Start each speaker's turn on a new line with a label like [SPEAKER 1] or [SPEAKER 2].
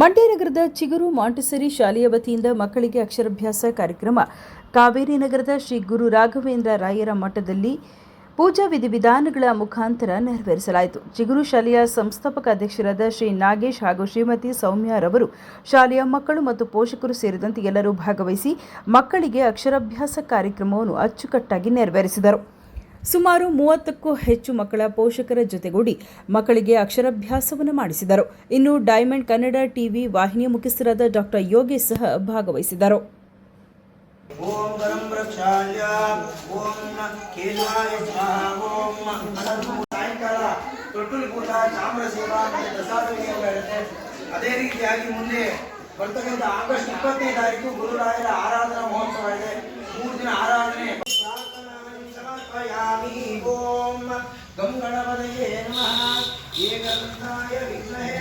[SPEAKER 1] ಮಂಡ್ಯ ನಗರದ ಚಿಗುರು ಮಾಂಟಿಸರಿ ಶಾಲೆಯ ವತಿಯಿಂದ ಮಕ್ಕಳಿಗೆ ಅಕ್ಷರಾಭ್ಯಾಸ ಕಾರ್ಯಕ್ರಮ. ಕಾವೇರಿ ನಗರದ ಶ್ರೀ ಗುರು ರಾಘವೇಂದ್ರ ರಾಯರ ಮಠದಲ್ಲಿ ಪೂಜಾ ವಿಧಿವಿಧಾನಗಳ ಮುಖಾಂತರ ನೆರವೇರಿಸಲಾಯಿತು. ಚಿಗುರು ಶಾಲೆಯ ಸಂಸ್ಥಾಪಕ ಅಧ್ಯಕ್ಷರಾದ ಶ್ರೀ ನಾಗೇಶ್ ಹಾಗೂ ಶ್ರೀಮತಿ ಸೌಮ್ಯರವರು ಶಾಲೆಯ ಮಕ್ಕಳು ಮತ್ತು ಪೋಷಕರು ಸೇರಿದಂತೆ ಎಲ್ಲರೂ ಭಾಗವಹಿಸಿ ಮಕ್ಕಳಿಗೆ ಅಕ್ಷರಾಭ್ಯಾಸ ಕಾರ್ಯಕ್ರಮವನ್ನು ಅಚ್ಚುಕಟ್ಟಾಗಿ ನೆರವೇರಿಸಿದರು. ಸುಮಾರು ಮೂವತ್ತಕ್ಕೂ ಹೆಚ್ಚು ಮಕ್ಕಳ ಪೋಷಕರ ಜೊತೆಗೂಡಿ ಮಕ್ಕಳಿಗೆ ಅಕ್ಷರಾಭ್ಯಾಸವನ್ನು ಮಾಡಿಸಿದರು. ಇನ್ನು ಡೈಮಂಡ್ ಕನ್ನಡ ಟಿವಿ ವಾಹಿನಿಯ ಮುಖ್ಯಸ್ಥರಾದ ಡಾಕ್ಟರ್ ಯೋಗೇಶ್ ಸಹ ಭಾಗವಹಿಸಿದರು.
[SPEAKER 2] ಅದೇ ರೀತಿಯಾಗಿ ಮುಂದೆ ಬರ್ತಕ್ಕಂಥ ಆಗಸ್ಟ್ ಇಪ್ಪತ್ತನೇ ತಾರೀಕು ಗುರುರಾಯರ ಆರಾಧನಾ ಮಹೋತ್ಸವ ಇದೆ ಮೂರು ದಿನ ಆರಾಧನೆ. गङ्गणपतये नमः ये गन्धाय विद्महे